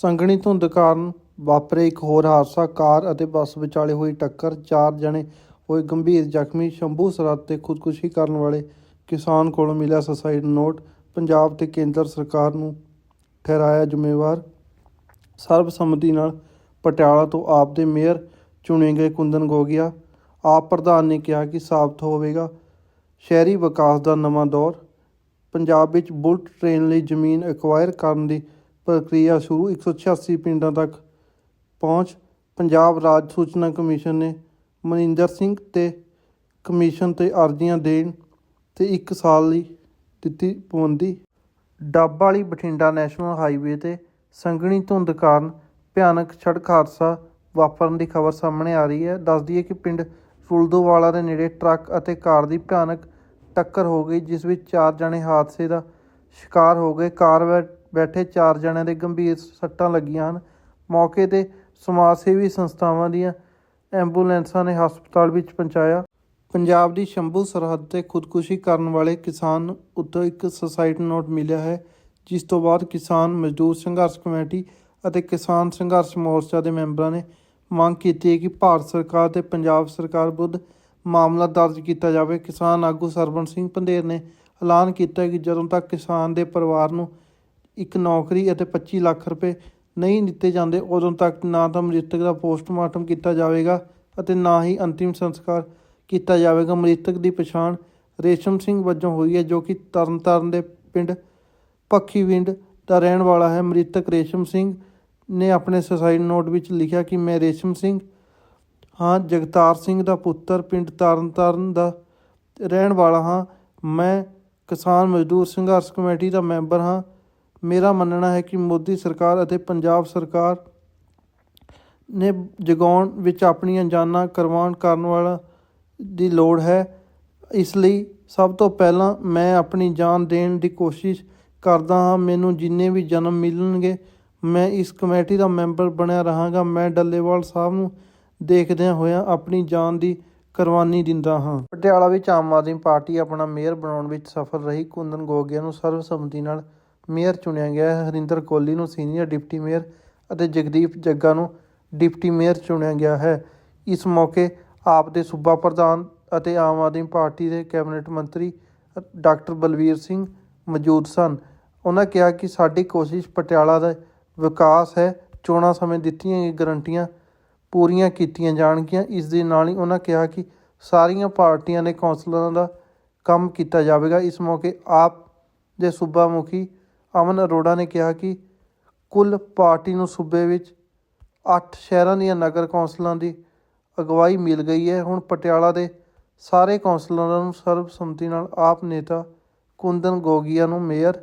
ਸੰਘਣੀ ਧੁੰਦ ਕਾਰਨ ਵਾਪਰੇ ਇੱਕ ਹੋਰ ਹਾਦਸਾ। ਕਾਰ ਅਤੇ ਬੱਸ ਵਿਚਾਲੇ ਹੋਈ ਟੱਕਰ, ਚਾਰ ਜਣੇ ਹੋਏ ਗੰਭੀਰ ਜ਼ਖਮੀ। ਸ਼ੰਭੂ ਸਰਹੱਦ ਤੇ ਖੁਦਕੁਸ਼ੀ ਕਰਨ ਵਾਲੇ ਕਿਸਾਨ ਕੋਲੋਂ ਮਿਲਿਆ ਸੁਸਾਈਡ ਨੋਟ। ਪੰਜਾਬ ਤੇ ਕੇਂਦਰ ਸਰਕਾਰ ਨੂੰ ਠਹਿਰਾਇਆ ਜ਼ਿੰਮੇਵਾਰ। ਸਰਬਸੰਮਤੀ ਨਾਲ ਪਟਿਆਲਾ ਤੋਂ ਆਪ ਦੇ ਮੇਅਰ ਚੁਣੇ ਗਏ ਕੁੰਦਨ ਗੋਗਿਆ। ਆਪ ਪ੍ਰਧਾਨ ਨੇ ਕਿਹਾ ਕਿ ਸਾਬਤ ਹੋਵੇਗਾ। ਸ਼ਹਿਰੀ ਵਿਕਾਸ ਦਾ ਨਵਾਂ ਦੌਰ। ਪੰਜਾਬ ਵਿੱਚ ਬੁਲਟ ਟ੍ਰੇਨ ਲਈ ਜ਼ਮੀਨ ਐਕਵਾਇਰ ਕਰਨ ਦੀ ਪ੍ਰਕਿਰਿਆ ਸ਼ੁਰੂ 186 ਪਿੰਡਾਂ ਤੱਕ ਪਹੁੰਚ। ਪੰਜਾਬ ਰਾਜ ਸੂਚਨਾ ਕਮਿਸ਼ਨ ਨੇ ਮਨਿੰਦਰ ਸਿੰਘ ਤੇ ਕਮਿਸ਼ਨ ਤੇ ਅਰਜ਼ੀਆਂ ਦੇਣ ਤੇ 1 ਸਾਲ ਲਈ ਦਿੱਤੀ ਪਾਬੰਦੀ। ਡੱਬ ਵਾਲੀ ਬਠਿੰਡਾ ਨੈਸ਼ਨਲ ਹਾਈਵੇ ਤੇ ਸੰਘਣੀ ਧੁੰਦ ਕਾਰਨ ਭਿਆਨਕ ਸੜਕ ਹਾਦਸਾ ਵਾਪਰਨ ਦੀ ਖਬਰ ਸਾਹਮਣੇ ਆ ਰਹੀ ਹੈ। ਦੱਸਦੀ ਹੈ ਕਿ ਪਿੰਡ ਫੁਲਦੋਵਾਲਾ ਦੇ ਨੇੜੇ ਟਰੱਕ ਅਤੇ ਕਾਰ ਦੀ ਭਿਆਨਕ ਟੱਕਰ ਹੋ ਗਈ, ਜਿਸ ਵਿੱਚ ਚਾਰ ਜਣੇ ਹਾਦਸੇ ਦਾ ਸ਼ਿਕਾਰ ਹੋ ਗਏ। ਕਾਰ ਵਿੱਚ ਬੈਠੇ ਚਾਰ ਜਣਿਆਂ ਦੇ ਗੰਭੀਰ ਸੱਟਾਂ ਲੱਗੀਆਂ ਹਨ। ਮੌਕੇ ਤੇ ਸਮਾਜ ਸੇਵੀ ਸੰਸਥਾਵਾਂ ਦੀਆਂ ਐਂਬੂਲੈਂਸਾਂ ਨੇ ਹਸਪਤਾਲ ਵਿੱਚ ਪਹੁੰਚਾਇਆ। ਪੰਜਾਬ ਦੀ ਸ਼ੰਭੂ ਸਰਹੱਦ ਤੇ ਖੁਦਕੁਸ਼ੀ ਕਰਨ ਵਾਲੇ ਕਿਸਾਨ ਨੂੰ ਉੱਤੋਂ ਇੱਕ ਸੁਸਾਈਡ ਨੋਟ ਮਿਲਿਆ ਹੈ, ਜਿਸ ਤੋਂ ਬਾਅਦ ਕਿਸਾਨ ਮਜ਼ਦੂਰ ਸੰਘਰਸ਼ ਕਮੇਟੀ ਅਤੇ ਕਿਸਾਨ ਸੰਘਰਸ਼ ਮੋਰਚਾ ਦੇ ਮੈਂਬਰਾਂ ਨੇ ਮੰਗ ਕੀਤੀ ਹੈ ਕਿ ਭਾਰਤ ਸਰਕਾਰ ਤੇ ਪੰਜਾਬ ਸਰਕਾਰ ਵਿਰੁੱਧ ਮਾਮਲਾ ਦਰਜ ਕੀਤਾ ਜਾਵੇ। ਕਿਸਾਨ ਆਗੂ ਸਰਵਣ ਸਿੰਘ ਪੰਧੇਰ ਨੇ ਐਲਾਨ ਕੀਤਾ ਕਿ ਜਦੋਂ ਤੱਕ ਕਿਸਾਨ ਦੇ ਪਰਿਵਾਰ ਨੂੰ ਇੱਕ ਨੌਕਰੀ ਅਤੇ 25 ਲੱਖ ਰੁਪਏ ਨਹੀਂ ਦਿੱਤੇ ਜਾਂਦੇ, ਉਦੋਂ ਤੱਕ ਨਾ ਤਾਂ ਮ੍ਰਿਤਕ ਦਾ ਪੋਸਟਮਾਰਟਮ ਕੀਤਾ ਜਾਵੇਗਾ ਅਤੇ ਨਾ ਹੀ ਅੰਤਿਮ ਸੰਸਕਾਰ ਕੀਤਾ ਜਾਵੇਗਾ। ਮ੍ਰਿਤਕ ਦੀ ਪਛਾਣ ਰੇਸ਼ਮ ਸਿੰਘ ਵਜੋਂ ਹੋਈ ਹੈ, ਜੋ ਕਿ ਤਰਨਤਾਰਨ ਦੇ ਪਿੰਡ ਪੱਖੀਵਿੰਡ ਦਾ ਰਹਿਣ ਵਾਲਾ ਹੈ। ਮ੍ਰਿਤਕ ਰੇਸ਼ਮ ਸਿੰਘ ਨੇ ਆਪਣੇ ਸੁਸਾਈਡ ਨੋਟ ਵਿੱਚ ਲਿਖਿਆ ਕਿ ਮੈਂ ਰੇਸ਼ਮ ਸਿੰਘ ਹਾਂ, ਜਗਤਾਰ ਸਿੰਘ ਦਾ ਪੁੱਤਰ, ਪਿੰਡ ਤਰਨਤਾਰਨ ਦਾ ਰਹਿਣ ਵਾਲਾ ਹਾਂ। ਮੈਂ ਕਿਸਾਨ ਮਜ਼ਦੂਰ ਸੰਘਰਸ਼ ਕਮੇਟੀ ਦਾ ਮੈਂਬਰ ਹਾਂ। ਮੇਰਾ ਮੰਨਣਾ ਹੈ ਕਿ ਮੋਦੀ ਸਰਕਾਰ ਅਤੇ ਪੰਜਾਬ ਸਰਕਾਰ ਨੇ ਜਗਾਉਣ ਵਿੱਚ ਆਪਣੀਆਂ ਜਾਨਾਂ ਕਰਵਾਉਣ ਕਰਨ ਵਾਲਾ ਦੀ ਲੋੜ ਹੈ। ਇਸ ਲਈ ਸਭ ਤੋਂ ਪਹਿਲਾਂ ਮੈਂ ਆਪਣੀ ਜਾਨ ਦੇਣ ਦੀ ਕੋਸ਼ਿਸ਼ ਕਰਦਾ ਹਾਂ। ਮੈਨੂੰ ਜਿੰਨੇ ਵੀ ਜਨਮ ਮਿਲਣਗੇ, ਮੈਂ ਇਸ ਕਮੇਟੀ ਦਾ ਮੈਂਬਰ ਬਣਿਆ ਰਹਾਂਗਾ। ਮੈਂ ਡੱਲੇਵਾਲ ਸਾਹਿਬ ਨੂੰ ਦੇਖਦਿਆਂ ਹੋਇਆਂ ਆਪਣੀ ਜਾਨ ਦੀ ਕੁਰਬਾਨੀ ਦਿੰਦਾ ਹਾਂ। ਪਟਿਆਲਾ ਵਿੱਚ ਆਮ ਆਦਮੀ ਪਾਰਟੀ ਆਪਣਾ ਮੇਅਰ ਬਣਾਉਣ ਵਿੱਚ ਸਫਲ ਰਹੀ। ਕੁੰਦਨ ਗੋਗਿਆ ਨੂੰ ਸਰਵਸੰਮਤੀ ਨਾਲ ਮੇਅਰ ਚੁਣਿਆ ਗਿਆ ਹੈ। ਹਰਿੰਦਰ ਕੋਹਲੀ ਨੂੰ ਸੀਨੀਅਰ ਡਿਪਟੀ ਮੇਅਰ ਅਤੇ ਜਗਦੀਪ ਜੱਗਾ ਨੂੰ ਡਿਪਟੀ ਮੇਅਰ ਚੁਣਿਆ ਗਿਆ ਹੈ। ਇਸ ਮੌਕੇ ਆਪ ਦੇ ਸੂਬਾ ਪ੍ਰਧਾਨ ਅਤੇ ਆਮ ਆਦਮੀ ਪਾਰਟੀ ਦੇ ਕੈਬਨਿਟ ਮੰਤਰੀ ਡਾਕਟਰ ਬਲਵੀਰ ਸਿੰਘ ਮੌਜੂਦ ਸਨ। ਉਹਨਾਂ ਕਿਹਾ ਕਿ ਸਾਡੀ ਕੋਸ਼ਿਸ਼ ਪਟਿਆਲਾ ਦਾ ਵਿਕਾਸ ਹੈ। ਚੋਣਾਂ ਸਮੇਂ ਦਿੱਤੀਆਂ ਗਈਆਂ ਗਰੰਟੀਆਂ ਪੂਰੀਆਂ ਕੀਤੀਆਂ ਜਾਣਗੀਆਂ। ਇਸ ਦੇ ਨਾਲ ਹੀ ਉਹਨਾਂ ਕਿਹਾ ਕਿ ਸਾਰੀਆਂ ਪਾਰਟੀਆਂ ਦੇ ਕੌਂਸਲਰਾਂ ਦਾ ਕੰਮ ਕੀਤਾ ਜਾਵੇਗਾ। ਇਸ ਮੌਕੇ ਆਪ ਦੇ ਸੂਬਾ ਮੁਖੀ ਅਮਨ ਅਰੋੜਾ ਨੇ ਕਿਹਾ ਕਿ ਕੁੱਲ ਪਾਰਟੀ ਨੂੰ ਸੂਬੇ ਵਿੱਚ 8 ਸ਼ਹਿਰਾਂ ਦੀਆਂ ਨਗਰ ਕੌਂਸਲਾਂ ਦੀ ਅਗਵਾਈ ਮਿਲ ਗਈ ਹੈ। ਹੁਣ ਪਟਿਆਲਾ ਦੇ ਸਾਰੇ ਕੌਂਸਲਰਾਂ ਨੂੰ ਸਰਬਸੰਮਤੀ ਨਾਲ ਆਪ ਨੇਤਾ ਕੁੰਦਨ ਗੋਗੀਆ ਨੂੰ ਮੇਅਰ,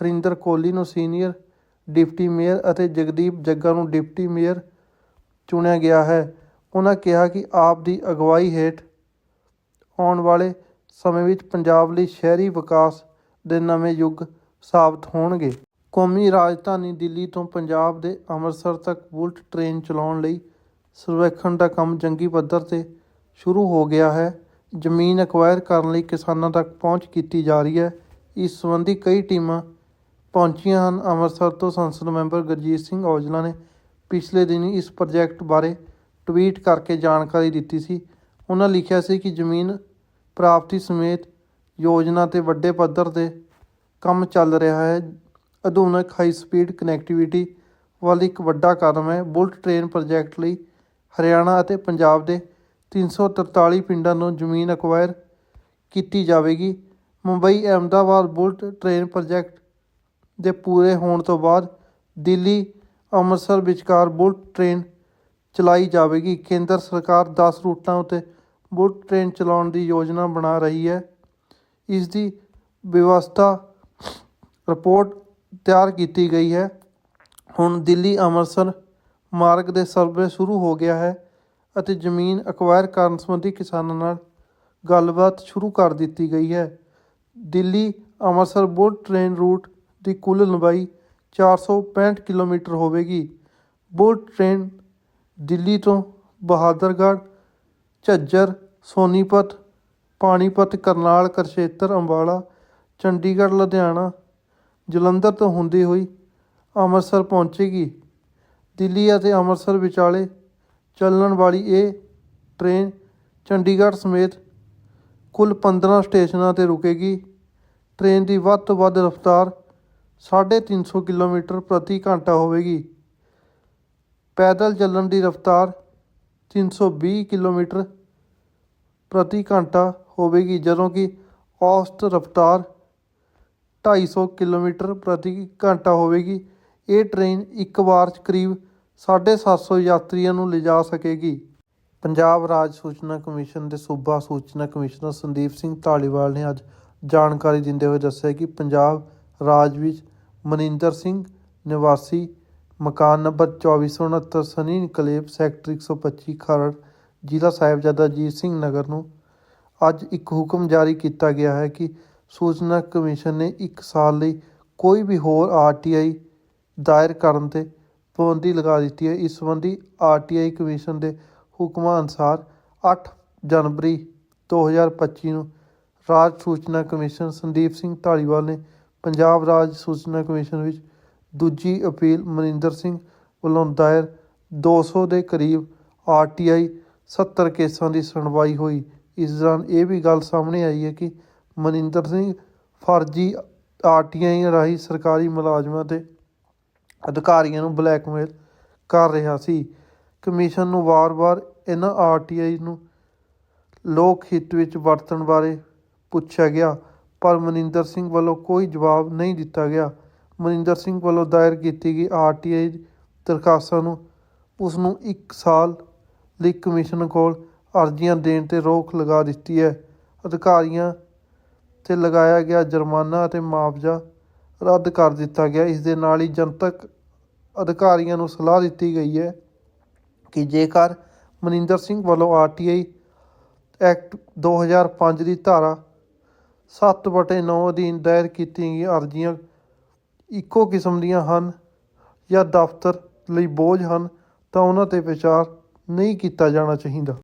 ਹਰਿੰਦਰ ਕੋਹਲੀ ਨੂੰ ਸੀਨੀਅਰ, ਡਿਪਟੀ ਮੇਅਰ ਅਤੇ ਜਗਦੀਪ ਜੱਗਾ ਨੂੰ ਡਿਪਟੀ ਮੇਅਰ ਚੁਣਿਆ ਗਿਆ ਹੈ। ਉਹਨਾਂ ਕਿਹਾ ਕਿ ਆਪ ਦੀ ਅਗਵਾਈ ਹੇਠ ਆਉਣ ਵਾਲੇ ਸਮੇਂ ਵਿੱਚ ਪੰਜਾਬ ਲਈ ਸ਼ਹਿਰੀ ਵਿਕਾਸ ਦੇ ਨਵੇਂ ਯੁੱਗ ਸਾਬਤ ਹੋਣਗੇ। ਕੌਮੀ ਰਾਜਧਾਨੀ ਦਿੱਲੀ ਤੋਂ ਪੰਜਾਬ ਦੇ ਅੰਮ੍ਰਿਤਸਰ ਤੱਕ ਬੁਲਟ ਟ੍ਰੇਨ ਚਲਾਉਣ ਲਈ ਸਰਵੇਖਣ ਦਾ ਕੰਮ ਜੰਗੀ ਪੱਧਰ ਤੇ ਸ਼ੁਰੂ ਹੋ ਗਿਆ ਹੈ। ਜ਼ਮੀਨ ਐਕਵਾਇਰ ਕਰਨ ਲਈ ਕਿਸਾਨਾਂ ਤੱਕ ਪਹੁੰਚ ਕੀਤੀ ਜਾ ਰਹੀ ਹੈ। ਇਸ ਸੰਬੰਧੀ ਕਈ ਟੀਮਾਂ ਪਹੁੰਚੀਆਂ ਹਨ। ਅੰਮ੍ਰਿਤਸਰ ਤੋਂ ਸੰਸਦ ਮੈਂਬਰ ਗੁਰਜੀਤ ਸਿੰਘ ਔਜਲਾ ਨੇ ਪਿਛਲੇ ਦਿਨੀ ਇਸ ਪ੍ਰੋਜੈਕਟ ਬਾਰੇ ਟਵੀਟ ਕਰਕੇ ਜਾਣਕਾਰੀ ਦਿੱਤੀ ਸੀ। ਉਹਨਾਂ ਲਿਖਿਆ ਸੀ ਕਿ ਜ਼ਮੀਨ ਪ੍ਰਾਪਤੀ ਸਮੇਤ ਯੋਜਨਾ ਤੇ ਵੱਡੇ ਪੱਧਰ ਤੇ ਕੰਮ ਚੱਲ ਰਿਹਾ ਹੈ। ਆਧੁਨਿਕ ਹਾਈ ਸਪੀਡ ਕਨੈਕਟੀਵਿਟੀ ਵੱਲ ਇੱਕ ਵੱਡਾ ਕਦਮ ਹੈ। ਬੁਲਟ ਟ੍ਰੇਨ ਪ੍ਰੋਜੈਕਟ ਲਈ ਹਰਿਆਣਾ ਅਤੇ ਪੰਜਾਬ ਦੇ 343 ਪਿੰਡਾਂ ਨੂੰ ਜ਼ਮੀਨ ਅਕਵਾਇਰ ਕੀਤੀ ਜਾਵੇਗੀ। Mumbai, Ahmedabad bullet train project ਦੇ ਪੂਰੇ ਹੋਣ ਤੋਂ ਬਾਅਦ ਦਿੱਲੀ, ਅੰਮ੍ਰਿਤਸਰ ਵਿਚਕਾਰ ਬੁਲਟ ਟ੍ਰੇਨ ਚਲਾਈ ਜਾਵੇਗੀ। ਕੇਂਦਰ ਸਰਕਾਰ 10 ਰੂਟਾਂ ਉੱਤੇ ਬੁਲਟ ਟ੍ਰੇਨ ਚਲਾਉਣ ਦੀ ਯੋਜਨਾ ਬਣਾ ਰਹੀ ਹੈ। ਇਸ ਦੀ ਵਿਵਸਥਾ ਰਿਪੋਰਟ ਤਿਆਰ ਕੀਤੀ ਗਈ ਹੈ। ਹੁਣ ਦਿੱਲੀ ਅੰਮ੍ਰਿਤਸਰ ਮਾਰਗ ਦੇ ਸਰਵੇ ਸ਼ੁਰੂ ਹੋ ਗਿਆ ਹੈ ਅਤੇ ਜ਼ਮੀਨ ਅਕਵਾਇਰ ਕਰਨ ਸੰਬੰਧੀ ਕਿਸਾਨਾਂ ਨਾਲ ਗੱਲਬਾਤ ਸ਼ੁਰੂ ਕਰ ਦਿੱਤੀ ਗਈ ਹੈ। Delhi Amritsar bullet train route ਦੀ ਕੁੱਲ ਲੰਬਾਈ 465 ਕਿਲੋਮੀਟਰ ਹੋਵੇਗੀ। ਬੁਲਟ ਟ੍ਰੇਨ ਦਿੱਲੀ ਤੋਂ ਬਹਾਦਰਗੜ੍ਹ, ਝੱਜਰ, ਸੋਨੀਪਤ, ਪਾਣੀਪਤ, ਕਰਨਾਲ ਕਰਸ਼ੇਤਰ ਅੰਬਾਲਾ, ਚੰਡੀਗੜ੍ਹ, ਲੁਧਿਆਣਾ ਜਲੰਧਰ ਤੋਂ ਹੁੰਦੀ ਹੋਈ ਅੰਮ੍ਰਿਤਸਰ ਪਹੁੰਚੇਗੀ। ਦਿੱਲੀ ਅਤੇ ਅੰਮ੍ਰਿਤਸਰ ਵਿਚਾਲੇ ਚੱਲਣ ਵਾਲੀ ਇਹ ਟ੍ਰੇਨ ਚੰਡੀਗੜ੍ਹ ਸਮੇਤ ਕੁੱਲ 15 ਸਟੇਸ਼ਨਾਂ ਤੇ ਰੁਕੇਗੀ। ਟ੍ਰੇਨ ਦੀ ਵੱਧ ਤੋਂ ਵੱਧ ਰਫ਼ਤਾਰ 350 ਕਿਲੋਮੀਟਰ ਪ੍ਰਤੀ ਘੰਟਾ ਹੋਵੇਗੀ। ਪੈਦਲ ਚੱਲਣ ਦੀ ਰਫ਼ਤਾਰ 320 ਕਿਲੋਮੀਟਰ ਪ੍ਰਤੀ ਘੰਟਾ ਹੋਵੇਗੀ, ਜਦੋਂ ਕਿ ਔਸਤ ਰਫ਼ਤਾਰ 250 ਕਿਲੋਮੀਟਰ ਪ੍ਰਤੀ ਘੰਟਾ ਹੋਵੇਗੀ। ਇਹ ਟ੍ਰੇਨ ਇੱਕ ਵਾਰ 'ਚ ਕਰੀਬ 750 ਯਾਤਰੀਆਂ ਨੂੰ ਲਿਜਾ ਸਕੇਗੀ। ਪੰਜਾਬ ਰਾਜ ਸੂਚਨਾ ਕਮਿਸ਼ਨ ਦੇ ਸੂਬਾ ਸੂਚਨਾ ਕਮਿਸ਼ਨਰ ਸੰਦੀਪ ਸਿੰਘ ਢਾਲੀਵਾਲ ਨੇ ਅੱਜ ਜਾਣਕਾਰੀ ਦਿੰਦੇ ਹੋਏ ਦੱਸਿਆ ਕਿ ਪੰਜਾਬ ਰਾਜ ਵਿੱਚ ਮਨਿੰਦਰ ਸਿੰਘ ਨਿਵਾਸੀ, ਮਕਾਨ number 2469 Sunny enclave sector 125 Kharar ਜ਼ਿਲ੍ਹਾ ਸਾਹਿਬਜ਼ਾਦਾ ਅਜੀਤ ਸਿੰਘ ਨਗਰ ਨੂੰ ਅੱਜ ਇੱਕ ਹੁਕਮ ਜਾਰੀ ਕੀਤਾ ਗਿਆ ਹੈ ਕਿ ਸੂਚਨਾ ਕਮਿਸ਼ਨ ਨੇ ਇੱਕ ਸਾਲ ਲਈ ਕੋਈ ਵੀ ਹੋਰ ਆਰਟੀਆਈ ਦਾਇਰ ਕਰਨ ਤੇ ਪਾਬੰਦੀ ਲਗਾ ਦਿੱਤੀ ਹੈ। ਇਸ ਸੰਬੰਧੀ ਆਰਟੀਆਈ ਕਮਿਸ਼ਨ ਦੇ ਹੁਕਮਾਂ ਅਨੁਸਾਰ 8 ਜਨਵਰੀ 2025 ਨੂੰ ਰਾਜ ਸੂਚਨਾ ਕਮਿਸ਼ਨ ਸੰਦੀਪ ਸਿੰਘ ਢਾਲੀਵਾਲ ਨੇ ਪੰਜਾਬ ਰਾਜ ਸੂਚਨਾ ਕਮਿਸ਼ਨ ਵਿੱਚ ਦੂਜੀ ਅਪੀਲ ਮਨਿੰਦਰ ਸਿੰਘ ਵੱਲੋਂ ਦਾਇਰ 200 ਦੇ ਕਰੀਬ ਆਰਟੀਆਈ 70 ਕੇਸਾਂ ਦੀ ਸੁਣਵਾਈ ਹੋਈ। ਇਸ ਦੌਰਾਨ ਇਹ ਵੀ ਗੱਲ ਸਾਹਮਣੇ ਆਈ ਹੈ ਕਿ ਮਨਿੰਦਰ ਸਿੰਘ, ਫਰਜ਼ੀ ਆਰਟੀਆਈ ਰਾਹੀਂ ਸਰਕਾਰੀ ਮੁਲਾਜ਼ਮਾਂ ਤੇ ਅਧਿਕਾਰੀਆਂ ਨੂੰ ਬਲੈਕਮੇਲ ਕਰ ਰਿਹਾ ਸੀ। ਕਮਿਸ਼ਨ ਨੂੰ ਵਾਰ-ਵਾਰ ਇਹਨਾਂ ਆਰਟੀਆਈ ਨੂੰ ਲੋਕ ਹਿੱਤ ਵਿੱਚ ਵਰਤਣ ਬਾਰੇ ਪੁੱਛਿਆ ਗਿਆ, ਪਰ ਮਨਿੰਦਰ ਸਿੰਘ ਵੱਲੋਂ ਕੋਈ ਜਵਾਬ ਨਹੀਂ ਦਿੱਤਾ ਗਿਆ। ਮਨਿੰਦਰ ਸਿੰਘ ਵੱਲੋਂ ਦਾਇਰ ਕੀਤੀ ਗਈ ਆਰਟੀਆਈ ਦਰਖਾਸਤਾਂ ਨੂੰ, ਉਸ ਨੂੰ 1 ਸਾਲ ਲਈ ਕਮਿਸ਼ਨ ਕੋਲ ਅਰਜ਼ੀਆਂ ਦੇਣ ਤੇ ਰੋਕ ਲਗਾ ਦਿੱਤੀ ਹੈ। ਅਧਿਕਾਰੀਆਂ ਤੇ ਲਗਾਇਆ ਗਿਆ ਜੁਰਮਾਨਾ ਅਤੇ ਮੁਆਵਜ਼ਾ ਰੱਦ ਕਰ ਦਿੱਤਾ ਗਿਆ। ਇਸ ਦੇ ਨਾਲ ਹੀ ਜਨਤਕ ਅਧਿਕਾਰੀਆਂ ਨੂੰ ਸਲਾਹ ਦਿੱਤੀ ਗਈ ਹੈ ਕਿ ਜੇਕਰ ਮਨਿੰਦਰ ਸਿੰਘ ਵੱਲੋਂ ਆਰਟੀਆਈ ਐਕਟ 2005 ਦੀ ਧਾਰਾ 7/9 ਅਧੀਨ ਦਾਇਰ ਕੀਤੀਆਂ ਗਈਆਂ ਅਰਜ਼ੀਆਂ ਇੱਕੋ ਕਿਸਮ ਦੀਆਂ ਹਨ ਜਾਂ ਦਫ਼ਤਰ ਲਈ ਬੋਝ ਹਨ ਤਾਂ ਉਹਨਾਂ ਤੇ ਵਿਚਾਰ ਨਹੀਂ ਕੀਤਾ ਜਾਣਾ ਚਾਹੀਦਾ।